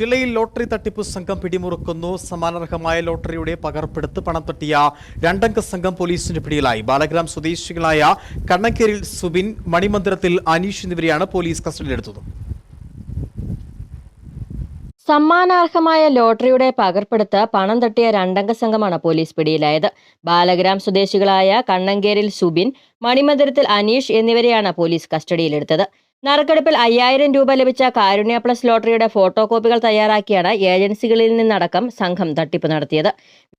ജില്ലയിൽ ലോട്ടറി തട്ടിപ്പ് സംഘം പിടിമുറുക്കുന്നു. സമാനർഹമായ ലോട്ടറിയുടെ പകർപ്പെടുത്ത് പണം തട്ടിയ രണ്ടംഗ സംഘം പോലീസിന്റെ പിടിയിലായി. ബാലഗ്രാം സ്വദേശികളായ കണ്ണക്കേരിൽ സുബിൻ മണിമന്ദിരത്തിൽ അനീഷ് എന്നിവരെയാണ് പോലീസ് കസ്റ്റഡിയിലെടുത്തത് സമ്മാനാർഹമായ ലോട്ടറിയുടെ പകർപ്പെടുത്ത് പണം തട്ടിയ രണ്ടംഗ സംഘമാണ് പോലീസ് പിടിയിലായത്. ബാലഗ്രാം സ്വദേശികളായ കണ്ണങ്കേരിൽ സുബിൻ മണിമന്ദിരത്തിൽ അനീഷ് എന്നിവരെയാണ് പോലീസ് കസ്റ്റഡിയിലെടുത്തത്. നറുക്കെടുപ്പിൽ അയ്യായിരം രൂപ ലഭിച്ച കാരുണ്യ പ്ലസ് ലോട്ടറിയുടെ ഫോട്ടോ കോപ്പികൾ തയ്യാറാക്കിയാണ് ഏജൻസികളിൽ നിന്നടക്കം സംഘം തട്ടിപ്പ് നടത്തിയത്.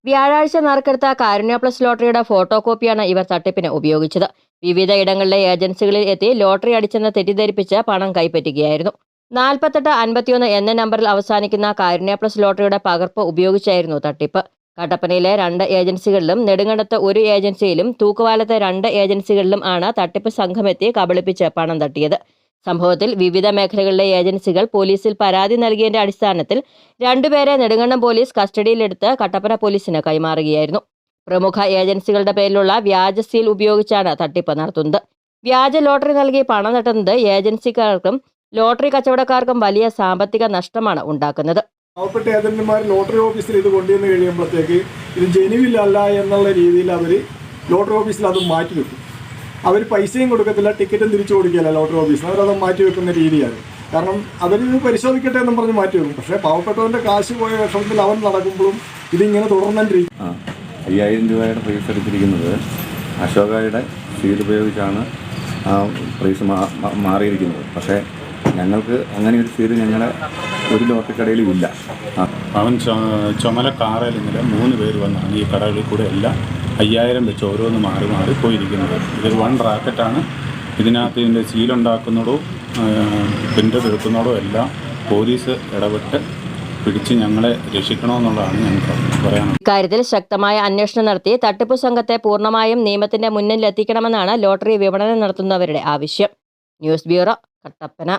വ്യാഴാഴ്ച നറുക്കെടുത്ത കാരുണ്യ പ്ലസ് ലോട്ടറിയുടെ ഫോട്ടോ കോപ്പിയാണ് ഇവർ തട്ടിപ്പിന് ഉപയോഗിച്ചത്. വിവിധ ഇടങ്ങളിലെ ഏജൻസികളിൽ എത്തി ലോട്ടറി അടിച്ചെന്ന് തെറ്റിദ്ധരിപ്പിച്ച് പണം കൈപ്പറ്റുകയായിരുന്നു. നാൽപ്പത്തെട്ട് അൻപത്തിയൊന്ന് എന്ന നമ്പറിൽ അവസാനിക്കുന്ന കാരുണ്യ പ്ലസ് ലോട്ടറിയുടെ പകർപ്പ് ഉപയോഗിച്ചായിരുന്നു തട്ടിപ്പ്. കട്ടപ്പനയിലെ രണ്ട് ഏജൻസികളിലും നെടുങ്കണ്ടത്ത് ഒരു ഏജൻസിയിലും തൂക്കുവാലത്തെ രണ്ട് ഏജൻസികളിലും ആണ് തട്ടിപ്പ് സംഘമെത്തി കബളിപ്പിച്ച് പണം തട്ടിയത്. സംഭവത്തിൽ വിവിധ മേഖലകളിലെ ഏജൻസികൾ പോലീസിൽ പരാതി നൽകിയതിന്റെ അടിസ്ഥാനത്തിൽ രണ്ടുപേരെ നെടുങ്കണ്ടം പോലീസ് കസ്റ്റഡിയിലെടുത്ത് കട്ടപ്പന പോലീസിന് കൈമാറുകയായിരുന്നു. പ്രമുഖ ഏജൻസികളുടെ പേരിലുള്ള വ്യാജ സീൽ ഉപയോഗിച്ചാണ് തട്ടിപ്പ് നടത്തുന്നത്. വ്യാജ ലോട്ടറി നൽകി പണം തട്ടുന്നത് ഏജൻസിക്കാർക്കും ലോട്ടറി കച്ചവടക്കാർക്കും വലിയ സാമ്പത്തിക നഷ്ടമാണ് ഉണ്ടാക്കുന്നത്. പാവപ്പെട്ട ഏജന്റുമാർ ലോട്ടറി ഓഫീസിൽ ഇത് കൊണ്ടുവന്ന് കഴിയുമ്പോഴത്തേക്ക് ഇത് ജനുവിലല്ല എന്നുള്ള രീതിയിൽ അവർ ലോട്ടറി ഓഫീസിൽ അത് മാറ്റി വെക്കും. അവർ പൈസയും കൊടുക്കത്തില്ല ടിക്കറ്റും തിരിച്ചു കൊടുക്കില്ല ലോട്ടറി ഓഫീസിൽ അവരത് മാറ്റി വെക്കുന്ന രീതിയാണ്. കാരണം അവരിത് പരിശോധിക്കട്ടെ എന്നും പറഞ്ഞ് മാറ്റി വെക്കും. പക്ഷേ പാവപ്പെട്ടവന്റെ കാശ് പോയ വിഷമത്തിൽ അവൻ നടക്കുമ്പോഴും ഇതിങ്ങനെ തുടർന്നിരിക്കും ആ അയ്യായിരം രൂപയുടെ പ്രൈസ് എടുത്തിരിക്കുന്നത് അശോകയുടെ സീൽ ഉപയോഗിച്ചാണ് ആ പ്രൈസ് മാറിയിരിക്കുന്നത്. പക്ഷേ ഞങ്ങൾക്ക് അങ്ങനെ ഒരു സീൽ ഞങ്ങളെ ഒരു ലോട്ടറിക്കടയിലും ഇല്ല. ആ. അവൻ ചുമല കാറിൽ ഇങ്ങനെ മൂന്ന് പേര് വന്നാണ് ഈ കടകളിൽ കൂടെ എല്ലാം. അയ്യായിരം വെച്ച് ഓരോന്ന് മാറി മാറി പോയിരിക്കുന്നത്. ഇതൊരു വൺ റാക്കറ്റാണ് ഇതിനകത്ത് ഇതിന്റെ സീലുണ്ടാക്കുന്നതോ പ്രിന്റർ എടുക്കുന്നതോ എല്ലാം പോലീസ് ഇടപെട്ട് പിടിച്ച് ഞങ്ങളെ രക്ഷിക്കണമെന്നുള്ളതാണ് ഞങ്ങൾക്ക് പറയാനുള്ളത്. ഇക്കാര്യത്തിൽ ശക്തമായ അന്വേഷണം നടത്തി തട്ടിപ്പ് സംഘത്തെ പൂർണമായും നിയമത്തിന്റെ മുന്നിൽ എത്തിക്കണമെന്നാണ് ലോട്ടറി വിപണനം നടത്തുന്നവരുടെ ആവശ്യം. News bureau Kattappana.